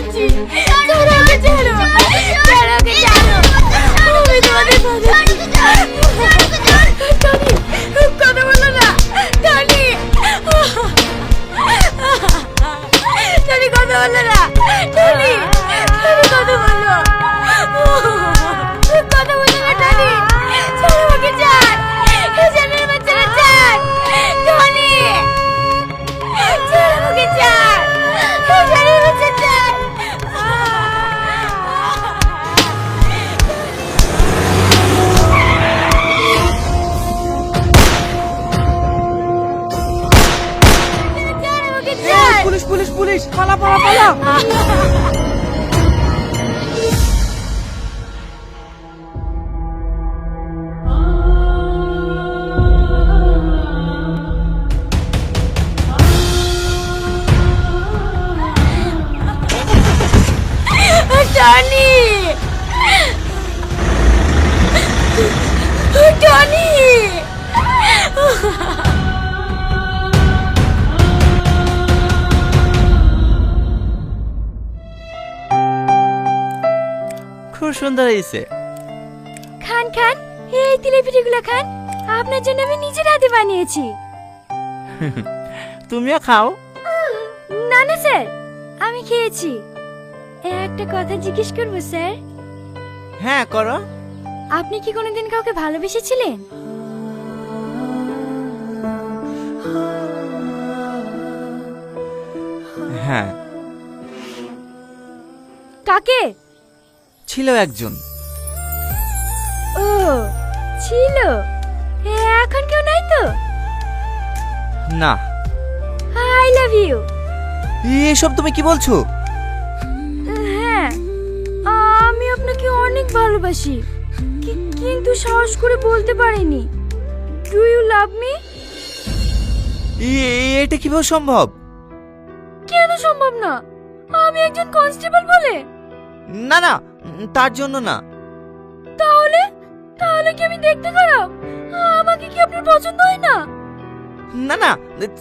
যাচ্ছি। ছাড়ো ওকে ছাড়ো ছাড়ো ওকে ছাড়ো আমি তোমাদের কথা বলো না। টনি। টনি, কথা বলো না। টনি। টনি খুব সুন্দর হয়েছে। খান খান এই তিলে পিঠেগুলো খান। আপনার জন্য আমি নিজের হাতে বানিয়েছি। তুমিও খাও। না না স্যার আমি খেয়েছি। একটা কথা জিজ্ঞেস করব স্যার? হ্যাঁ করো। আপনি কি কোনোদিন কাউকে ভালোবেসেছিলেন? হ্যাঁ। কাকে? ছিল একজন। ও ছিল? এ, এখন কেউ নাই তো? না। I love you. এসব তুমি কি বলছো? হ্যাঁ আমি আপনাকে অনেক ভালোবাসি। কিন্তু সাহস করে বলতে পারিনি। ডু ইউ লাভ মি এটা কীভাবে সম্ভব? কেন সম্ভব না? আমি একজন কনস্টেবল বলে? না না তার জন্য না। তাহলে? তাহলে কি আমি দেখতে খারাপ? আমাকে কি আপনার পছন্দ হয় না? না না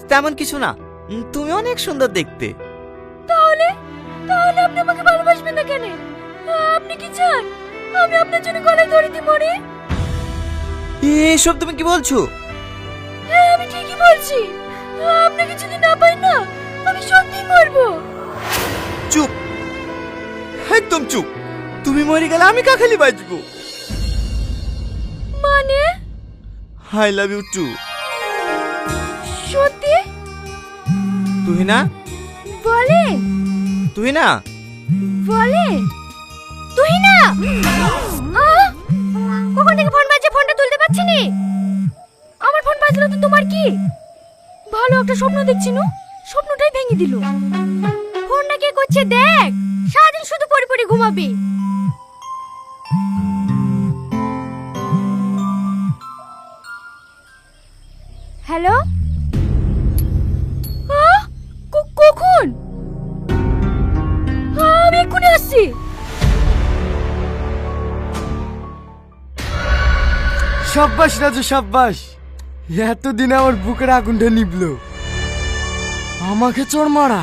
তেমন কিছু না। তুমি অনেক সুন্দর দেখতে। তাহলে? তাহলে আপনি আমাকে ভালোবাসবেন না কেন? আপনি কি চান? আমি আপনার জন্য গলায় দড়ি দিয়ে মরি এসব তুমি কি বলছো? হ্যাঁ আমি ঠিকই বলছি। আপনাকে যদি না পাই না আমি সত্যিই মরবো। চুপ। একদম চুপ। তুমি মরে গেলে আমি কাখালি বাঁচবো? মানে? আই লাভ ইউ টু সত্যি? তুই না বলেন তুই না! কখন থেকে ফোন বাজছে? ফোনটা তুলতে পারছি নি। আমার ফোন বাজলো তো তোমার কি? ভালো একটা স্বপ্ন দেখছি নু। স্বপ্নটাই ভেঙে দিল। ফোনটা কে করছে দেখ। সারাদিন শুধু পড়ে পড়ে ঘুমাবি। হ্যালো? কখন? আমি এক্ষুনি আসছি। সাব্বাস রাজু সাব্বাস। এতদিনে আমার বুকের আগুনটা নিবলো আমাকে চোর মারা।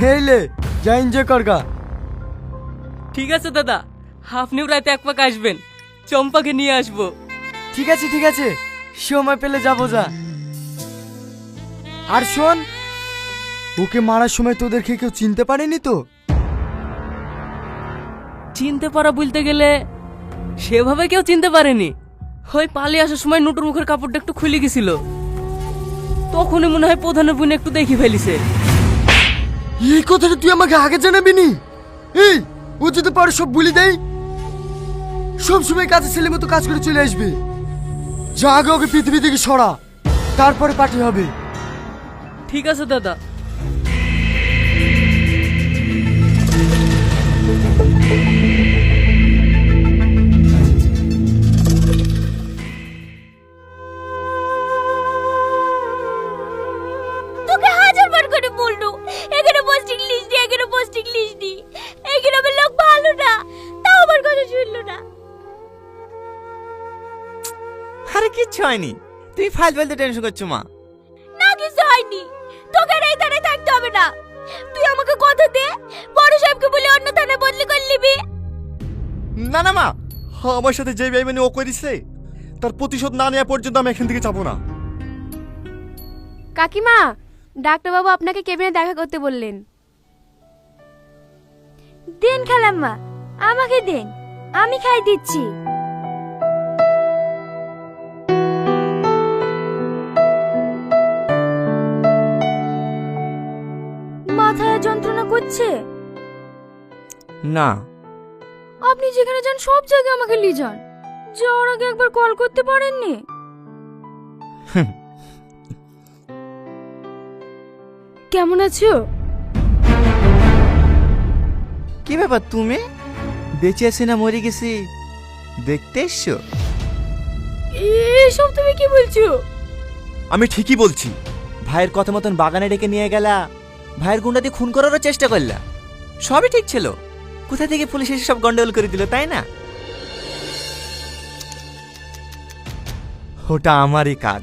হেইলে যা এনজয় করগা ঠিক আছে দাদা আপনিও রাতে এক পাক আসবেন। চম্পাকে নিয়ে আসব। ঠিক আছে ঠিক আছে। সময় পেলে যাব যা। আর শোন ওকে মারার সময় তোদেরকে কেউ চিনতে পারেনি তো? চিনতে পারা বলতে গেলে সেভাবে কেউ চিনতে পারেনি। ওই পালিয়ে আসার সময় নুটুর মুখের কাপড়টা একটু খুলে গেছিল। তখনই মনে হয় প্রধানের বোন একটু দেখি ফেলিছে। এই কথাটা তুই আমাকে আগে জানাবি নি এই ও যদি পারে সব বলি দেয় সব সময় কাজে ছেলে মতো কাজ করে চলে আসবে। যা আগে ওকে পৃথিবী থেকে সরা তারপরে পার্টি হবে। ঠিক আছে দাদা। তোকে ফাইল ফাইলতে টেনশন করছ মা? না কিছু হয়নি। তোকে এই ধারে থাকতে হবে না। তুই আমাকে কথা দে বড় সাহেবকে বলে অন্য থানা বদলি করে নিবি। না না মা। আমার সাথে যে বেইমানি ও করেছে তার প্রতিশোধ না নেওয়া পর্যন্ত আমি এখান থেকে যাব না। কাকিমা ডাক্তারবাবু আপনাকে কেবিনে দেখা করতে বললেন। দেন খালাম্মা আমাকে দেন। আমি খাই দিচ্ছি। মাথায় যন্ত্রণা করছে? না। আপনি যেখানে যান সব জায়গায় আমাকে নিয়ে যান। যাওয়ার আগে একবার কল করতে পারেননি? কেমন আছো? কি ব্যাপার তুমি? বেঁচে আছি না মরে গেছি? দেখতে এসছো? এসব তুমি কি বলছো? আমি ঠিকই বলছি। ভাইয়ের কথা মতন বাগানে ডেকে নিয়ে গেলা। ভাইয়ের গুন্ডাতে খুন করারও চেষ্টা করলা। সবই ঠিক ছিল। কোথা থেকে পুলিশ এসে সব গন্ডগোল করে দিল, তাই না? ওটা আমারই কাজ।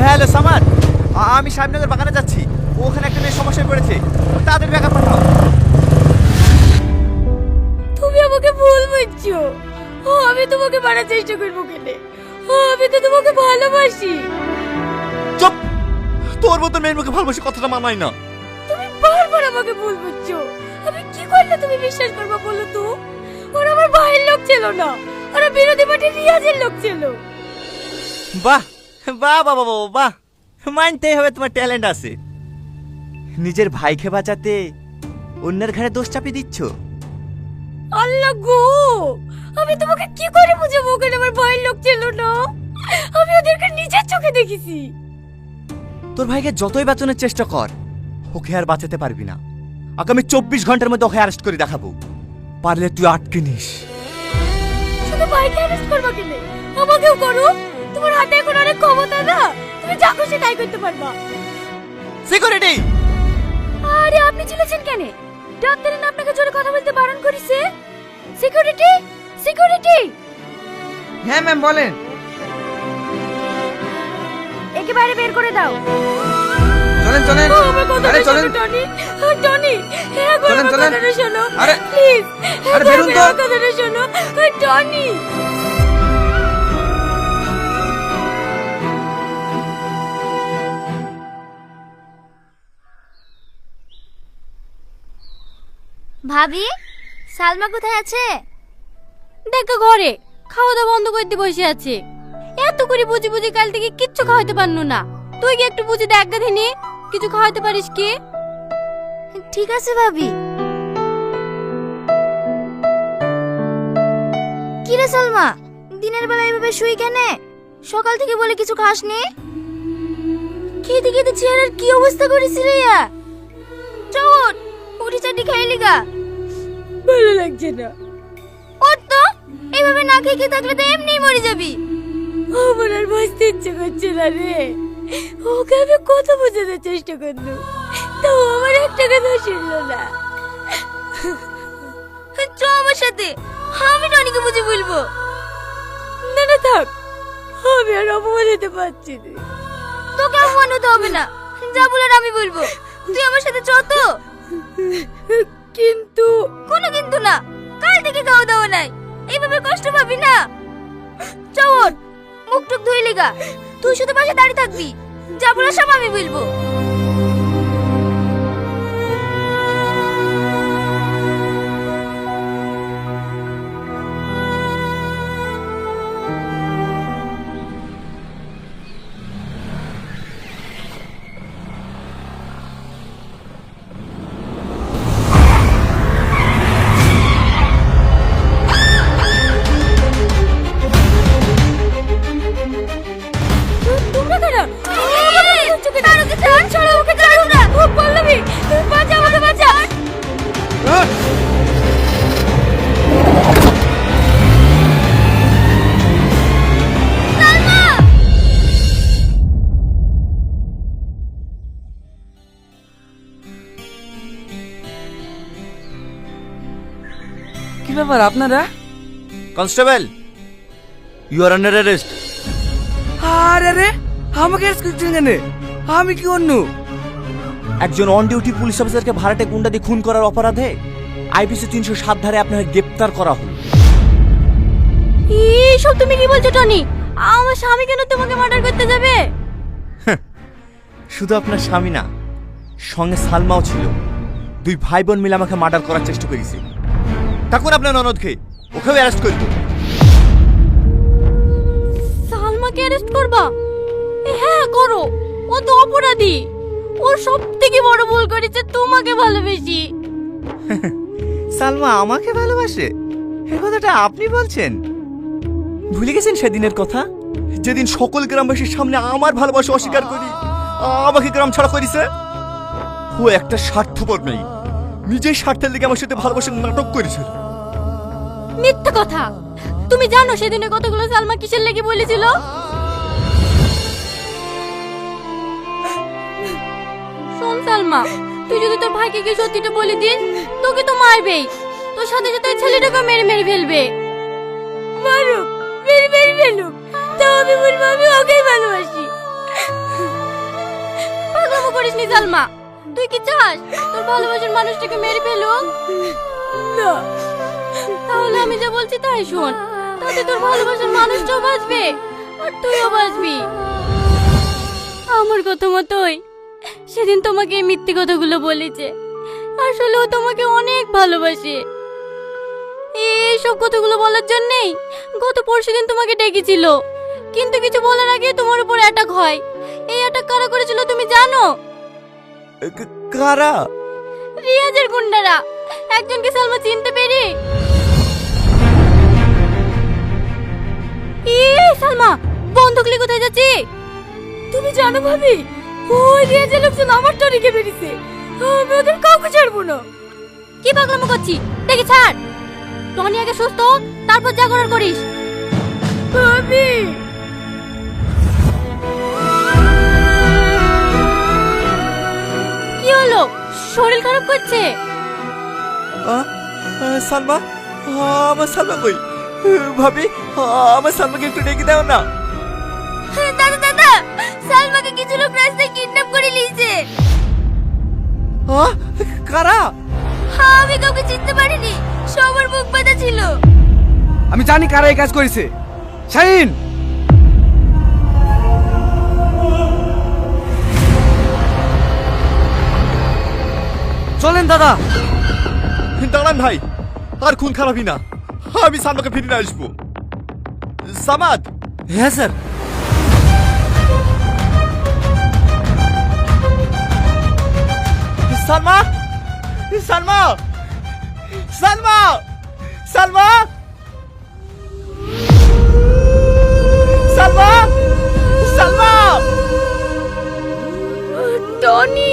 হ্যালো, সামাদ! আমি সাহেবনগর বাগানে যাচ্ছি। ওখানে একটা মেয়ে সমস্যায় পড়েছে। তাদের ব্যাপার পাঠাও। তুমি আমাকে ভুল বুঝছ। আমি তোমাকে মারার চেষ্টা করব কেনে? আমি তো তোমাকে ভালোবাসি। তোর মতো মেয়ের মুখে ভালোবাসি কথাটা মানাই না। তুমি বারবার আমাকে ভুল বুঝছ। আমি কি করলে তুমি বিশ্বাস করবে বলো তো? ওরা আমার ভাইয়ের লোক ছিল না। ওরা বিরোধী পার্টির রিয়াজের লোক ছিল। বাহ বাহ বাবা বাবা বাহ। মানতেই হবে তোমার ট্যালেন্ট আছে। নিজের ভাইকে বাঁচাতে অন্যের ঘাড়ে দোষ চাপিয়ে দিচ্ছ? আল্লাহ গো! আমি তোমাকে কি করে বুঝাবো ওখানে আমার ভাইয়ের লোক ছিল না? আমি ওদেরকে নিজের চোখে দেখেছি। তোর ভাইকে যতই বাঁচানোর চেষ্টা কর ওকে আর বাঁচাতে পারবি না। আগামী চব্বিশ ঘণ্টার মধ্যে ওকে অ্যারেস্ট করে দেখাবো। পারলে তুই আটকে নিস। শুধু ভাইকে অ্যারেস্ট করবা কেন? আমাকেও করো। তোমার হাতে এখন অনেক ক্ষমতা না। তুমি যা খুশি তাই করতে পারবা। সিকিউরিটি আরে আপনি চিলেছেন কেন? ডাক্তারের না আপনাকে জোরে কথা বলতে বারণ করেছে? সিকিউরিটি সিকিউরিটি হ্যাঁ ম্যাম বলেন। একে বাইরে বের করে দাও। চলেন চলেন। আরে চলেন। টনি। টনি একবার চলেন, চলেন। শোনো। আরে, প্লিজ আরে বেরুন তো। কথাটা শোনো। টনি। ভাবি সালমা কোথায় আছে? দেখো ঘরে খাওয়া দাওয়া বন্ধ করে দিয়ে বসে আছে। এত করে বুঝি বুঝি কাল থেকে কিচ্ছু খাওয়াতে পারনু না। তুই কি একটু বুঝি দেখ গাধিনি? কিছু খাওয়াতে পারিস কি? ঠিক আছে ভাবি। কি রে সালমা দিনের বেলা এভাবে শুই কেনে? সকাল থেকে বলে কিছু খাসনি? খেতে খেতে চেহারার কি অবস্থা করেছিল ইয়া? চল উঠি চাটি খাইলি গা। ভালো লাগছে না। ওর তো এইভাবে না খেয়ে খেয়ে থাকলে তো এমনিই মরে যাবি। আমার আর বাঁচতে ইচ্ছে করছে না রে। ওকে আমি কত বোঝাতে চেষ্টা করলু তাও আমার একটা কথা শুনলো না। চ আমার সাথে। আমি টনিকে বুঝে বলব। না না, থাক। আমি আর অপমান হতে পারছি না। তোকে অপমান হতে হবে না। যা বলার আমি বলব। তুই আমার সাথে চ তো। কিন্তু কোনো কিন্তু না। কাল থেকে খাওয়া দাওয়া নাই। এইভাবে কষ্ট পাবি না। চল মুখ টুক ধুই লেগা তুই শুধু পাশে দাঁড়িয়ে থাকবি। যা বলার সব আমি বলব ব্যাপার আপনারা? Constable you are under arrest আরে রে আমাকে আজকে কেন আমি কি অন্য? একজন অন ডিউটি পুলিশ অফিসারকে ভাড়াটে গুন্ডা দিয়ে খুন করার অপরাধে আইপিসি তিনশো সাত ধারে আপনাকে গ্রেপ্তার করা হলো। এইসব তুমি কি বলছো টনি? আমার স্বামী কেন তোমাকে মার্ডার করতে যাবে? শুধু আপনার স্বামী না সঙ্গে সালমাও ছিল। দুই ভাই বোন মিলে আমাকে মার্ডার করার চেষ্টা করেছে। তখন আপনার ননদকে ওকেও অ্যারেস্ট করব সালমাকে অ্যারেস্ট করবা? এ, হ্যাঁ করো। ও তো অপরাধী। ওর সব থেকে বড় ভুল করেছে তোমাকে ভালোবেসি। সালমা আমাকে ভালোবাসে? এ কথাটা আপনি বলছেন? ভুলে গেছেন সেদিনের কথা? যেদিন সকল গ্রামবাসীর সামনে আমার ভালোবাসা অস্বীকার করি আমাকে গ্রাম ছাড়া করিছে? ও একটা স্বার্থপর নেই নিজের স্বার্থের দিকে আমার সাথে ভালোবাসার নাটক করেছিল। মিথ্যা কথা। তুমি জানো সেদিনে কতগুলো সালমা কিসের লেগে বলেছিল? শোন সালমা, তুই যদি তোর ভাইকে গিয়ে সত্যিটা বলে দিস, তোকে তো মারবেই। তোর সাথে সাথে ওই ছেলেটাকে মেরে মেরে ফেলবে। মারুক, মেরে মেরে ফেলুক। তাও আমি বলব, আমি ওকেই ভালোবাসি। পাগলামো করিস নি সালমা। তুই কি চাস? তোর ভালোবাসার মানুষটাকে মেরে ফেলুক? না। তাহলে আমি যা বলছি তাই শোন। তাতে তোর ভালোবাসার মানুষটাও বাঁচবে আর তুইও বাঁচবি। আমার কথা মতোই সেদিন তোমাকে এই মিথ্যে কথাগুলো বলেছে। আসলে ও তোমাকে অনেক ভালোবাসে। এইসব কথাগুলো বলার জন্যেই গত পরশুদিন তোমাকে ডেকেছিল। কিন্তু কিছু বলার আগে তোমার উপর অ্যাটাক হয়। এই অ্যাটাক কারা করেছিল তুমি জানো? কারা? রিয়াজের গুন্ডারা। একজনকে সালমা চিনতে পেরে এই সালমা বন্দুক নিয়ে কোথায় যাচ্ছি? তুমি জানো ভাবি ওই রিয়াজের লোকজন আমার তো রেখে বেরিয়েছে। আমি ওদের কাউকে ছাড়বো না। কি পাগলামো করছি? দেখি ছাড়। টনি আগে সুস্থ হোক, তারপর যা করার করিস। ভাবি! কি হলো? শরীর খারাপ করছে? আ? আ, সালমা আ, আমার সালমা কই? ভাবি আমার সালমাকে একটু ডেকে দাও না। দাদা দাদা সালমাকে কিছু লোক রাস্তায় কিডন্যাপ করে নিয়েছে? কারা? আমি কাউকে চিনতে পারিনি সবার মুখ বাঁধা ছিল। আমি জানি কারা এই কাজ করেছে। শাহিন! চলেন দাদা। দাঁড়ান ভাই আর খুন খারাপই না। আমি সালমাকে ফিরে নিয়ে আসব সামাদ হ্যাঁ স্যার সালমা সালমা সালমা সালমা সালমা সালমা টনি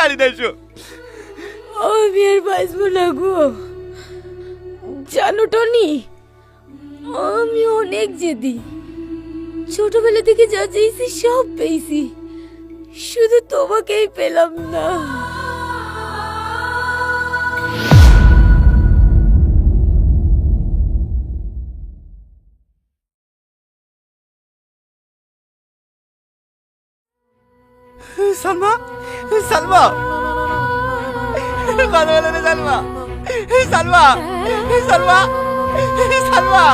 এসো আমি আর বাঁচবো না গো। জানো টনি, আমি অনেক জেদি। ছোটবেলা থেকে যা চেয়েছি সব পেয়েছি। শুধু তোমাকেই পেলাম না। সালমা কথা বলে সালমা সালমা সালমা সালমা।